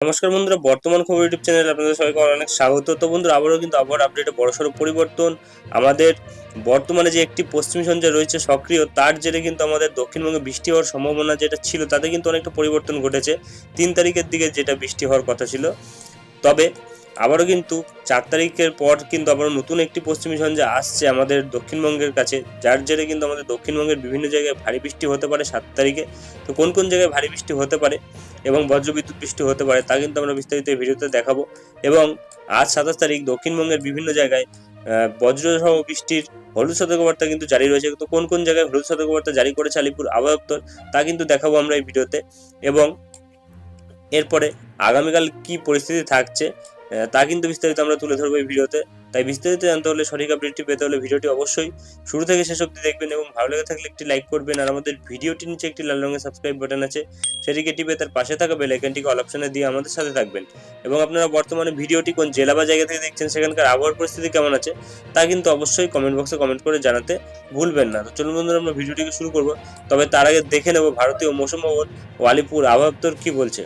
নমস্কার বন্ধুরা, বর্তমান খবর ইউটিউব চ্যানেলে আপনাদের সবাইকে অনেক স্বাগত। তো বন্ধুরা, আবারও কিন্তু আবহাওয়ার আপডেটে বড়সড় পরিবর্তন। আমাদের বর্তমানে যে একটি পশ্চিম সঞ্জয় রয়েছে সক্রিয়, তার জেরে কিন্তু আমাদের দক্ষিণবঙ্গে বৃষ্টি হওয়ার সম্ভাবনা যেটা ছিল, তাতে কিন্তু অনেকটা পরিবর্তন ঘটেছে। তিন তারিখের দিকে যেটা বৃষ্টি হওয়ার কথা ছিল। তবে আবারও কিন্তু চার তারিখের পর কিন্তু আবারও নতুন একটি পশ্চিমী ঝঞ্ঝা আসছে আমাদের দক্ষিণবঙ্গের কাছে, যার জেরে কিন্তু আমাদের দক্ষিণবঙ্গের বিভিন্ন জায়গায় ভারী বৃষ্টি হতে পারে সাত তারিখে। তো কোন কোন জায়গায় ভারী বৃষ্টি হতে পারে এবং বজ্রবিদ্যুৎ বৃষ্টি হতে পারে তা কিন্তু আমরা বিস্তারিত ভিডিওতে দেখাবো। এবং আজ সাতাশ তারিখ দক্ষিণবঙ্গের বিভিন্ন জায়গায় বজ্রসহ বৃষ্টির হলুদ সতর্কবার্তা কিন্তু জারি রয়েছে। তো কোন কোন জায়গায় হলুদ সতর্কবার্তা জারি করেছে আলিপুর আবহাওয়া তা কিন্তু দেখাবো আমরা এই ভিডিওতে। এবং এরপরে আগামীকাল কি পরিস্থিতি থাকছে তা কিন্তু বিস্তারিত আমরা তুলে ধরবো এই ভিডিওতে। তাই বিস্তারিত জানতে হলে সঠিক আপডেটটি পেতে হলে ভিডিওটি অবশ্যই শুরু থেকে শেষ অবধি দেখবেন এবং ভালো লেগে থাকলে একটি লাইক করবেন। আর আমাদের ভিডিওটির নিচে একটি লাল রঙের সাবস্ক্রাইব বাটন আছে, সেটিকে টিপে তার পাশে থাকা বেল আইকনটিকে অল অপশনে দিয়ে আমাদের সাথে থাকবেন। এবং আপনারা বর্তমানে ভিডিওটি কোন জেলা বা জায়গা থেকে দেখছেন, সেখানকার আবহাওয়ার পরিস্থিতি কেমন আছে, তা কিন্তু অবশ্যই কমেন্ট বক্সে কমেন্ট করে জানাতে ভুলবেন না। তো চলুন বন্ধুরা, আমরা ভিডিওটিকে শুরু করব। তবে তার আগে দেখে নেব ভারতীয় মৌসুম ভবন ও আলিপুর আবহাওয়া দপ্তর কি বলছে।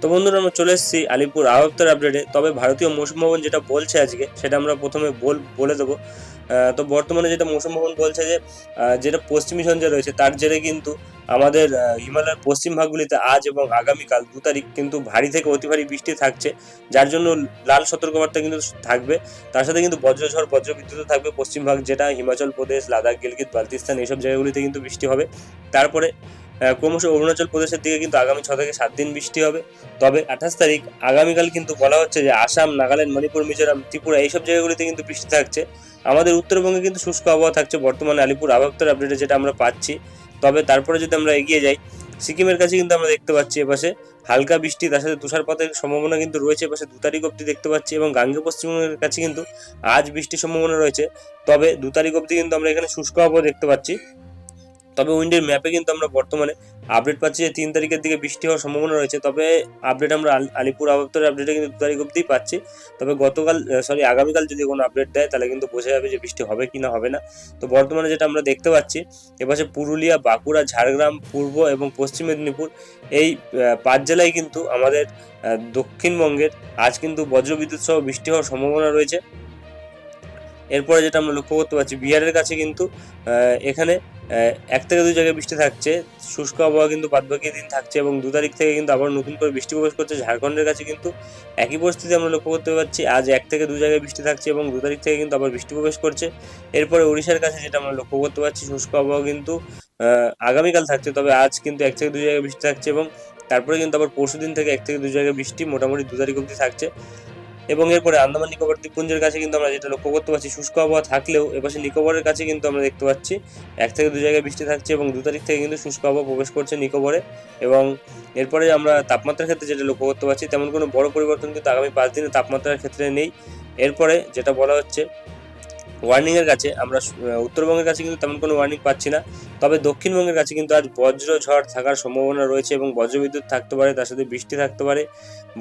তো বন্ধুরা, আমরা চলে এসেছি আলিপুর আবহাওয়া আপডেটে তবে ভারতীয় মৌসুম ভবন যেটা বলছে আজকে, সেটা আমরা প্রথমে বল, বলে দেবো। তো বর্তমানে যেটা মৌসুম ভবন বলছে যে যেটা পশ্চিমী সঞ্জা রয়েছে, তার জেরে কিন্তু আমাদের হিমালয়ের পশ্চিম ভাগগুলিতে আজ এবং আগামীকাল দু তারিখ কিন্তু ভারী থেকে অতি ভারী বৃষ্টি থাকছে, যার জন্য লাল সতর্কবার্তা কিন্তু থাকবে। তার সাথে কিন্তু বজ্রঝড় বজ্রবিদ্যুৎ থাকবে পশ্চিম ভাগ যেটা, হিমাচল প্রদেশ, লাদাখ, গিলগিত বালতিস্তান এইসব জায়গাগুলিতে কিন্তু বৃষ্টি হবে। তারপরে ক্রমশ অরুণাচল প্রদেশের দিকে কিন্তু আগামী ছ থেকে সাত দিন বৃষ্টি হবে। তবে আঠাশ তারিখ আগামীকাল কিন্তু বলা হচ্ছে যে আসাম, নাগাল্যান্ড, মণিপুর, মিজোরাম, ত্রিপুরা এইসব জায়গাগুলিতে কিন্তু বৃষ্টি থাকছে। আমাদের উত্তরবঙ্গে কিন্তু শুষ্ক আবহাওয়া থাকছে, বর্তমানে আলিপুর আবহাওয়া দপ্তর আপডেটে যেটা আমরা পাচ্ছি। তবে তারপরে যদি আমরা এগিয়ে যাই, সিকিমের কাছে কিন্তু আমরা দেখতে পাচ্ছি এপাশে হালকা বৃষ্টি, তার সাথে তুষারপাতের সম্ভাবনা কিন্তু রয়েছে। এপাশে দু তারিখ অবধি দেখতে পাচ্ছি এবং গাঙ্গে পশ্চিমবঙ্গের কাছে কিন্তু আজ বৃষ্টির সম্ভাবনা রয়েছে। তবে দু তারিখ অবধি কিন্তু আমরা এখানে শুষ্ক আবহাওয়া দেখতে পাচ্ছি। তবে উইন্ডের ম্যাপে কিন্তু আমরা বর্তমানে আপডেট পাচ্ছি যে তিন তারিখের দিকে বৃষ্টি হওয়ার সম্ভাবনা রয়েছে। তবে আপডেট আমরা আলিপুর আবহাওয়ার আপডেটে কিন্তু দু তারিখ অবধিই পাচ্ছি। তবে গতকাল সরি আগামীকাল যদি কোনো আপডেট দেয়, তাহলে কিন্তু বোঝা যাবে যে বৃষ্টি হবে কি না হবে না। তো বর্তমানে যেটা আমরা দেখতে পাচ্ছি, এপাশে পুরুলিয়া, বাঁকুড়া, ঝাড়গ্রাম, পূর্ব এবং পশ্চিম মেদিনীপুর, এই পাঁচ জেলায় কিন্তু আমাদের দক্ষিণবঙ্গের আজ কিন্তু বজ্রবিদ্যুৎ সহ বৃষ্টি হওয়ার সম্ভাবনা রয়েছে। এরপরে যেটা আমরা লক্ষ্য করতে পারছি, বিহারের কাছে কিন্তু এখানে এক থেকে দুই জায়গায় বৃষ্টি থাকছে। শুষ্ক আবহাওয়া কিন্তু বাদবাকি দিন থাকছে এবং দু তারিখ থেকে কিন্তু আবার নতুন করে বৃষ্টি প্রবেশ করছে। ঝাড়খণ্ডের কাছে কিন্তু একই পরিস্থিতি আমরা লক্ষ্য করতে পারছি। আজ এক থেকে দু জায়গায় বৃষ্টি থাকছে এবং দু তারিখ থেকে কিন্তু আবার বৃষ্টি প্রবেশ করছে। এরপরে উড়িষ্যার কাছে যেটা আমরা লক্ষ্য করতে পারছি, শুষ্ক আবহাওয়া কিন্তু আগামীকাল থাকছে, তবে আজ কিন্তু এক থেকে দু জায়গায় বৃষ্টি থাকছে এবং তারপরে কিন্তু আবার পরশু দিন থেকে এক থেকে দু জায়গায় বৃষ্টি মোটামুটি দু তারিখ অবধি থাকছে। এবং এরপরে আন্দামান নিকোবর দ্বীপপুঞ্জের কাছে কিন্তু আমরা যেটা লক্ষ্য করতে পারছি, শুষ্ক আবহাওয়া থাকলেও এপাশে নিকোবরের কাছে কিন্তু আমরা দেখতে পাচ্ছি, এক থেকে দু জায়গায় বৃষ্টি থাকছে এবং দু তারিখ থেকে কিন্তু শুষ্ক আবহাওয়া প্রবেশ করছে নিকোবরে এবং এরপরে আমরা তাপমাত্রার ক্ষেত্রে যেটা লক্ষ্য করতে পারছি, তেমন কোনো বড় পরিবর্তন কিন্তু আগামী পাঁচ দিনের তাপমাত্রার ক্ষেত্রে নেই। এরপরে যেটা বলা হচ্ছে ওয়ার্নিং এর কাছে, আমরা উত্তরবঙ্গের কাছে কিন্তু তেমন কোনো ওয়ার্নিং পাচ্ছি না। তবে দক্ষিণবঙ্গের কাছে কিন্তু আজ বজ্র ঝড় থাকার সম্ভাবনা রয়েছে এবং বজ্রবিদ্যুৎ থাকতে পারে, তার সাথে বৃষ্টি থাকতে পারে।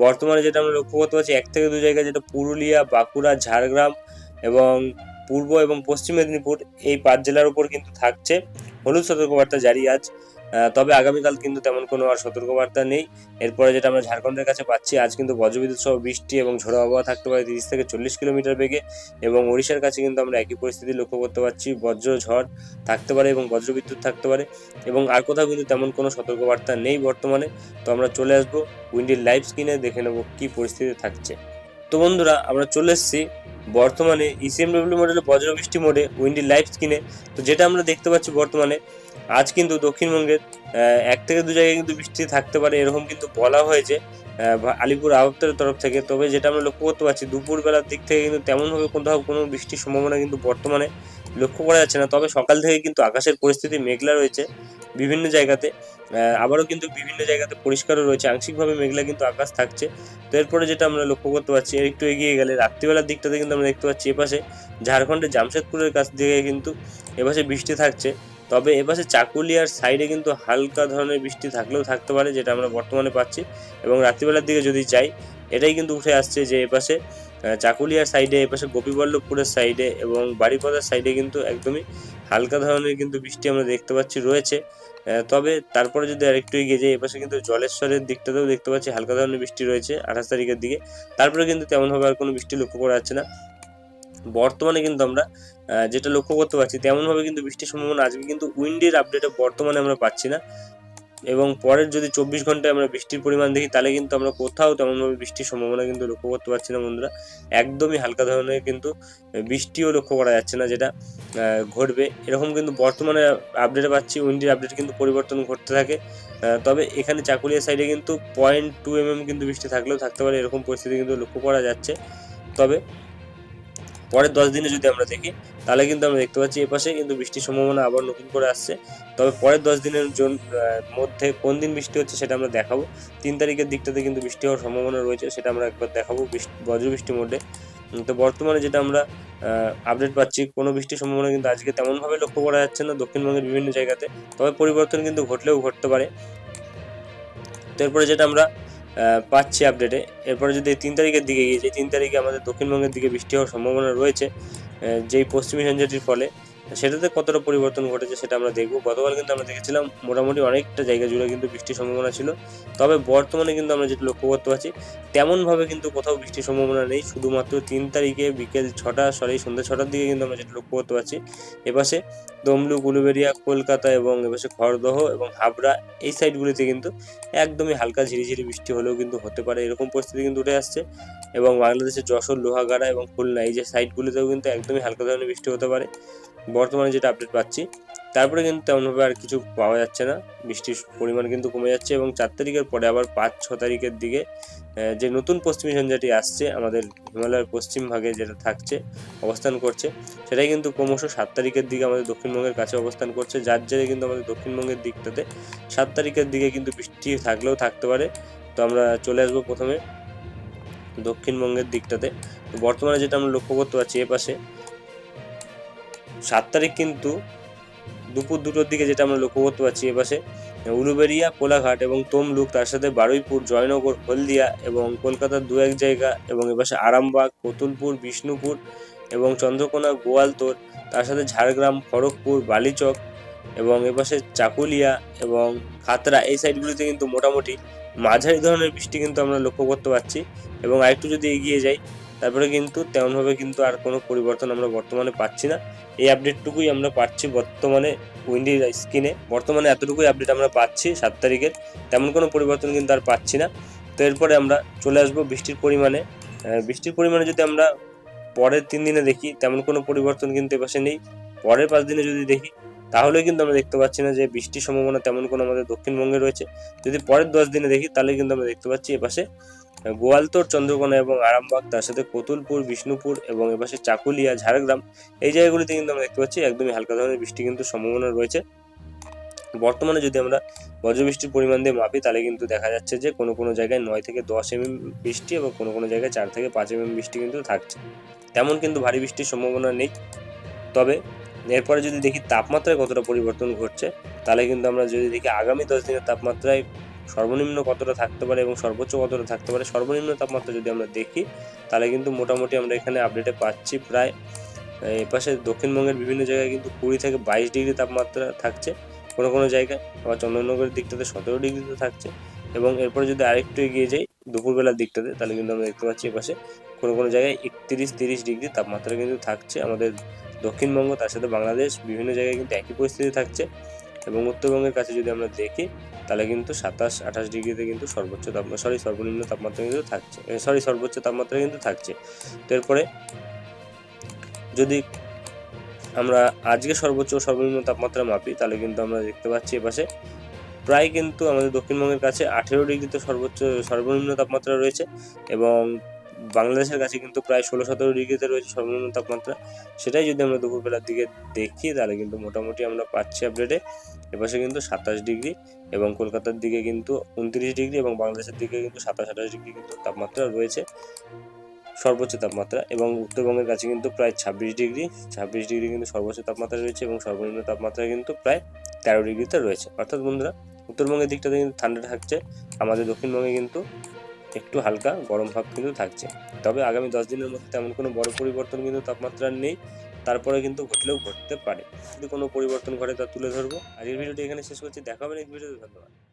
বর্তমানে যেটা আমরা লক্ষ্য করতে পারছি, এক থেকে দু জায়গায় যেটা পুরুলিয়া, বাঁকুড়া, ঝাড়গ্রাম এবং পূর্ব এবং পশ্চিম মেদিনীপুর, এই পাঁচ জেলার উপর কিন্তু থাকছে। হলুদ সতর্কবার্তা জারি আজ। তবে আগামীকাল কিন্তু তেমন কোনো আর সতর্কবার্তা নেই। এরপরে যেটা আমরা ঝাড়খণ্ডের কাছে পাচ্ছি, আজ কিন্তু বজ্রবিদ্যুৎ সহ বৃষ্টি এবং ঝোড়ো আবহাওয়া থাকতে পারে তিরিশ থেকে চল্লিশ কিলোমিটার বেগে এবং ওড়িশার কাছে কিন্তু আমরা একই পরিস্থিতি লক্ষ্য করতে পারছি, বজ্র ঝড় থাকতে পারে এবং বজ্রবিদ্যুৎ থাকতে পারে এবং আর কোথাও কিন্তু তেমন কোনো সতর্কবার্তা নেই বর্তমানে। তো আমরা চলে আসব উইন্ডির লাইভ স্ক্রিনে, দেখে নেব কি পরিস্থিতি থাকছে। তো বন্ধুরা, আমরা চলে এসেছি বর্তমানে E ইসিএম ডব্লিউ মডেলের বজ্রবৃষ্টি মোডে উইন্ডি লাইভ স্ক্রিনে। তো যেটা আমরা দেখতে পাচ্ছি বর্তমানে আজ কিন্তু দক্ষিণবঙ্গের এক থেকে দু জায়গায় কিন্তু বৃষ্টি থাকতে পারে, এরকম কিন্তু বলা হয়েছে আলিপুর আবহাওয়ার তরফ থেকে। তবে যেটা আমরা লক্ষ্য করতে পারছি, দুপুরবেলার দিক থেকে কিন্তু তেমনভাবে কোথাও কোনো বৃষ্টির সম্ভাবনা কিন্তু বর্তমানে লক্ষ্য করা যাচ্ছে না। তবে সকাল থেকে কিন্তু আকাশের পরিস্থিতি মেঘলা রয়েছে বিভিন্ন জায়গাতে আবারও কিন্তু বিভিন্ন জায়গাতে পরিষ্কারও রয়েছে। আংশিকভাবে মেঘলা কিন্তু আকাশ থাকছে। তো এরপরে যেটা আমরা লক্ষ্য করতে পারছি, এর একটু এগিয়ে গেলে রাত্রিবেলার দিকটাতে কিন্তু আমরা দেখতে পাচ্ছি, এপাশে ঝাড়খণ্ডের জামশেদপুরের কাছ থেকে কিন্তু এপাশে বৃষ্টি থাকছে। তবে এপাশে চাকুলিয়ার সাইডে কিন্তু হালকা ধরনের বৃষ্টি থাকলেও থাকতে পারে, যেটা আমরা বর্তমানে পাচ্ছি। এবং রাত্রিবেলার দিকে যদি যাই, এটাই কিন্তু উঠে আসছে যে এপাশে চাকুলিয়ার সাইডে এপাশে গোপীবল্লভপুরের সাইডে এবং বাড়িপদার সাইডে কিন্তু একদমই হালকা ধরনের কিন্তু বৃষ্টি আমরা দেখতে পাচ্ছি রয়েছে। তবে তারপরে যদি আরেকটু এগিয়ে যাই এপাশে কিন্তু জলেশ্বরের দিকটাতেও দেখতে পাচ্ছি হালকা ধরনের বৃষ্টি রয়েছে আঠাশ তারিখের দিকে। তারপরে কিন্তু তেমনভাবে আর কোনো বৃষ্টি লক্ষ্য করা যাচ্ছে না। বর্তমানে কিন্তু আমরা যেটা লক্ষ্য করতে পারছি, তেমনভাবে কিন্তু বৃষ্টির সম্ভাবনা আজকে কিন্তু উইন্ডের আপডেটে বর্তমানে আমরা পাচ্ছি না। এবং পরের যদি চব্বিশ ঘন্টায় আমরা বৃষ্টির পরিমাণ দেখি, তাহলে কিন্তু আমরা কোথাও তেমনভাবে বৃষ্টির সম্ভাবনা কিন্তু লক্ষ্য করতে পারছি না বন্ধুরা। একদমই হালকা ধরনের কিন্তু বৃষ্টিও লক্ষ্য করা যাচ্ছে না, যেটা ঘটবে। এরকম কিন্তু বর্তমানে আপডেটে পাচ্ছি, উইন্ডির আপডেট কিন্তু পরিবর্তন ঘটতে থাকে। তবে এখানে চাকুলিয়া সাইডে কিন্তু পয়েন্ট টু এম কিন্তু বৃষ্টি থাকলেও থাকতে পারে, এরকম পরিস্থিতি কিন্তু লক্ষ্য করা যাচ্ছে। তবে পরের দশ দিনে যদি আমরা দেখি তাহলে কিন্তু আমরা দেখতে পাচ্ছি এপাশে কিন্তু বৃষ্টির সম্ভাবনা আবার নতুন করে আসছে। তবে পরের দশ দিনের মধ্যে কোন দিন বৃষ্টি হচ্ছে সেটা আমরা দেখাবো। তিন তারিখের দিকটাতে কিন্তু বৃষ্টি হওয়ার সম্ভাবনা রয়েছে সেটা আমরা একবার দেখাবো বৃষ্টি বজ্রবৃষ্টি মোডে উম, তো বর্তমানে যেটা আমরা আপডেট পাচ্ছি কোনো বৃষ্টির সম্ভাবনা কিন্তু আজকে তেমনভাবে লক্ষ্য করা যাচ্ছে না দক্ষিণবঙ্গের বিভিন্ন জায়গাতে। তবে পরিবর্তন কিন্তু ঘটলেও ঘটতে পারে। তো এরপরে যেটা আমরা পাচ্ছি আপডেটে এরপরে যদি তিন তারিখের দিকে গিয়ে যাই তিন তারিখে আমাদের দক্ষিণবঙ্গের দিকে বৃষ্টি হওয়ার সম্ভাবনা রয়েছে যেই পশ্চিমী ঝঞ্ঝাটির ফলে সেটাতে কতটা পরিবর্তন ঘটেছে সেটা আমরা দেখব। গতকাল কিন্তু আমরা দেখেছিলাম মোটামুটি অনেকটা জায়গা জুড়ে কিন্তু বৃষ্টির সম্ভাবনা ছিল। তবে বর্তমানে কিন্তু আমরা যেটা লক্ষ্য করতে পারছি, তেমনভাবে কিন্তু কোথাও বৃষ্টির সম্ভাবনা নেই। শুধুমাত্র তিন তারিখে বিকেল ছটা, সরি, সন্ধ্যা ছটার দিকে কিন্তু আমরা যেটা লক্ষ্য করতে পারছি, এপাশে তমলুক উলুবেড়িয়া কলকাতা এবং এপাশে খড়দহ এবং হাবড়া, এই সাইডগুলিতে কিন্তু একদমই হালকা ঝিরিঝিরি বৃষ্টি হলেও কিন্তু হতে পারে। এরকম পরিস্থিতি কিন্তু উঠে আসছে এবং বাংলাদেশের যশোর, লোহাগাড়া এবং খুলনা, এই যে সাইডগুলিতেও কিন্তু একদমই হালকা ধরনের বৃষ্টি হতে পারে। বর্তমানে যেটা আপডেট পাচ্ছি, তারপরে কিন্তু তেমনভাবে আর কিছু পাওয়া যাচ্ছে না। বৃষ্টির পরিমাণ কিন্তু কমে যাচ্ছে এবং চার তারিখের পরে আবার পাঁচ, ছ তারিখের দিকে যে নতুন পশ্চিমী ঝঞ্ঝাটি আসছে, আমাদের হিমালয়ের পশ্চিম ভাগে যেটা থাকছে, অবস্থান করছে, সেটাই কিন্তু ক্রমশ সাত তারিখের দিকে আমাদের দক্ষিণবঙ্গের কাছে অবস্থান করছে। যার জেরে কিন্তু আমাদের দক্ষিণবঙ্গের দিকটাতে সাত তারিখের দিকে কিন্তু বৃষ্টি থাকলেও থাকতে পারে। তো আমরা চলে আসব প্রথমে দক্ষিণবঙ্গের দিকটাতে। বর্তমানে যেটা আমরা লক্ষ্য করতে পারছি, এ পাশে সাত তারিখ কিন্তু দুপুর দুটোর দিকে যেটা আমরা লক্ষ্য করতে পারছি এপাশে উলুবেড়িয়া কোলাঘাট এবং তমলুক, তার সাথে বারুইপুর, জয়নগর, হলদিয়া এবং কলকাতার দু এক জায়গা এবং এপাশে আরামবাগ, কতুলপুর, বিষ্ণুপুর এবং চন্দ্রকোনা, গোয়ালতোর, তার সাথে ঝাড়গ্রাম, খড়গপুর, বালিচক এবং এপাশে চাকুলিয়া এবং খাতড়া এই সাইডগুলিতে কিন্তু মোটামুটি মাঝারি ধরনের বৃষ্টি কিন্তু আমরা লক্ষ্য করতে পারছি এবং আরেকটু যদি এগিয়ে যাই তারপরে কিন্তু তেমনভাবে কিন্তু আর কোনো পরিবর্তন আমরা বর্তমানে পাচ্ছি না। এই আপডেটটুকুই আমরা পাচ্ছি বর্তমানে উইন্ডি স্ক্রিনে। বর্তমানে এতটুকুই আপডেট আমরা পাচ্ছি সাত তারিখের। তেমন কোনো পরিবর্তন কিন্তু আর পাচ্ছি না। তো এরপরে আমরা চলে আসব বৃষ্টির পরিমাণে। বৃষ্টির পরিমাণে যদি আমরা পরের তিন দিনে দেখি, তেমন কোনো পরিবর্তন কিন্তু এপাশে নেই। পরের পাঁচ দিনে যদি দেখি, তাহলে কিন্তু আমরা দেখতে পাচ্ছি না যে বৃষ্টির সম্ভাবনা তেমন কোনো আমাদের দক্ষিণবঙ্গে রয়েছে। যদি পরের দশ দিনে দেখি, তাহলে কিন্তু আমরা দেখতে পাচ্ছি এপাশে গোয়ালতোর, চন্দ্রকোনা এবং আরামবাগ, তার সাথে কতুলপুর, বিষ্ণুপুর এবং এপাশে চাকুলিয়া, ঝাড়গ্রাম, এই জায়গাগুলিতে কিন্তু আমরা দেখতে পাচ্ছি একদমই হালকা ধরনের বৃষ্টি কিন্তু সম্ভাবনা রয়েছে। বর্তমানে যদি আমরা বজ্রবৃষ্টির পরিমাণ দিয়ে মাপি, তাহলে কিন্তু দেখা যাচ্ছে যে কোনো কোনো জায়গায় নয় থেকে দশ এমএম বৃষ্টি এবং কোনো কোনো জায়গায় চার থেকে পাঁচ এমএম বৃষ্টি কিন্তু থাকছে। তেমন কিন্তু ভারী বৃষ্টির সম্ভাবনা নেই। তবে এরপরে যদি দেখি তাপমাত্রায় কতটা পরিবর্তন ঘটছে, তাহলে কিন্তু আমরা যদি দেখি আগামী দশ দিনের তাপমাত্রায় সর্বনিম্ন কতটা থাকতে পারে এবং সর্বোচ্চ কতটা থাকতে পারে, সর্বনিম্ন তাপমাত্রা যদি আমরা দেখি, তাহলে কিন্তু মোটামুটি আমরা এখানে আপডেটে পাচ্ছি প্রায় এপাশে দক্ষিণবঙ্গের বিভিন্ন জায়গায় কিন্তু কুড়ি থেকে বাইশ ডিগ্রি তাপমাত্রা থাকছে কোনো কোনো জায়গায়, আবার চন্দননগরের দিকটাতে সতেরো ডিগ্রিতে থাকছে এবং এরপরে যদি আরেকটু এগিয়ে যাই দুপুরবেলার দিকটাতে, তাহলে কিন্তু আমরা দেখতে পাচ্ছি এপাশে কোনো কোনো জায়গায় একত্রিশ তিরিশ ডিগ্রি তাপমাত্রা কিন্তু থাকছে আমাদের দক্ষিণবঙ্গ, তার সাথে বাংলাদেশ, বিভিন্ন জায়গায় কিন্তু একই পরিস্থিতি থাকছে। এবং উত্তরবঙ্গের কাছে যদি আমরা দেখি, তাহলে কিন্তু সাতাশ, আঠাশ ডিগ্রিতে কিন্তু সর্বোচ্চ তাপমাত্রা সরি সর্বনিম্ন তাপমাত্রা কিন্তু থাকছে। সরি সর্বোচ্চ তাপমাত্রা কিন্তু থাকছে। তো এরপরে যদি আমরা আজকে সর্বোচ্চ সর্বনিম্ন তাপমাত্রা মাপি, তাহলে কিন্তু আমরা দেখতে পাচ্ছি এপাশে প্রায় কিন্তু আমাদের দক্ষিণবঙ্গের কাছে আঠেরো ডিগ্রিতে সর্বোচ্চ, সর্বনিম্ন তাপমাত্রা রয়েছে এবং বাংলাদেশের কাছে কিন্তু প্রায় ষোলো সতেরো ডিগ্রিতে রয়েছে সর্বনিম্ন তাপমাত্রা। সেটাই যদি আমরা দুপুরবেলার দিকে দেখি, তাহলে কিন্তু মোটামুটি আমরা পাচ্ছি আপডেটে এপাশে কিন্তু সাতাশ ডিগ্রি এবং কলকাতার দিকে কিন্তু উনত্রিশ ডিগ্রি এবং বাংলাদেশের দিকে কিন্তু সাতাশ, আঠাশ ডিগ্রি কিন্তু তাপমাত্রা রয়েছে। সর্বোচ্চ তাপমাত্রা এবং উত্তরবঙ্গের কাছে কিন্তু প্রায় ছাব্বিশ ডিগ্রি। ছাব্বিশ ডিগ্রি কিন্তু সর্বোচ্চ তাপমাত্রা রয়েছে এবং সর্বনিম্ন তাপমাত্রা কিন্তু প্রায় তেরো ডিগ্রিতে রয়েছে। অর্থাৎ বন্ধুরা, উত্তরবঙ্গের দিকটাতে কিন্তু ঠান্ডা থাকছে। আমাদের দক্ষিণবঙ্গে কিন্তু একটু হালকা, গরম ভাব কিন্তু থাকছে। তবে আগামী দশ দিনের মধ্যে তেমন কোনো বড় পরিবর্তন কিন্তু তাপমাত্রার নেই। তারপরে কিন্তু ঘটলেও ঘটতে পারে। যদি কোনো পরিবর্তন ঘটে তা তুলে ধরবো। আজকের ভিডিওটি এখানে শেষ করছি। দেখা হবে নেক্সট ভিডিওতে ধন্যবাদ।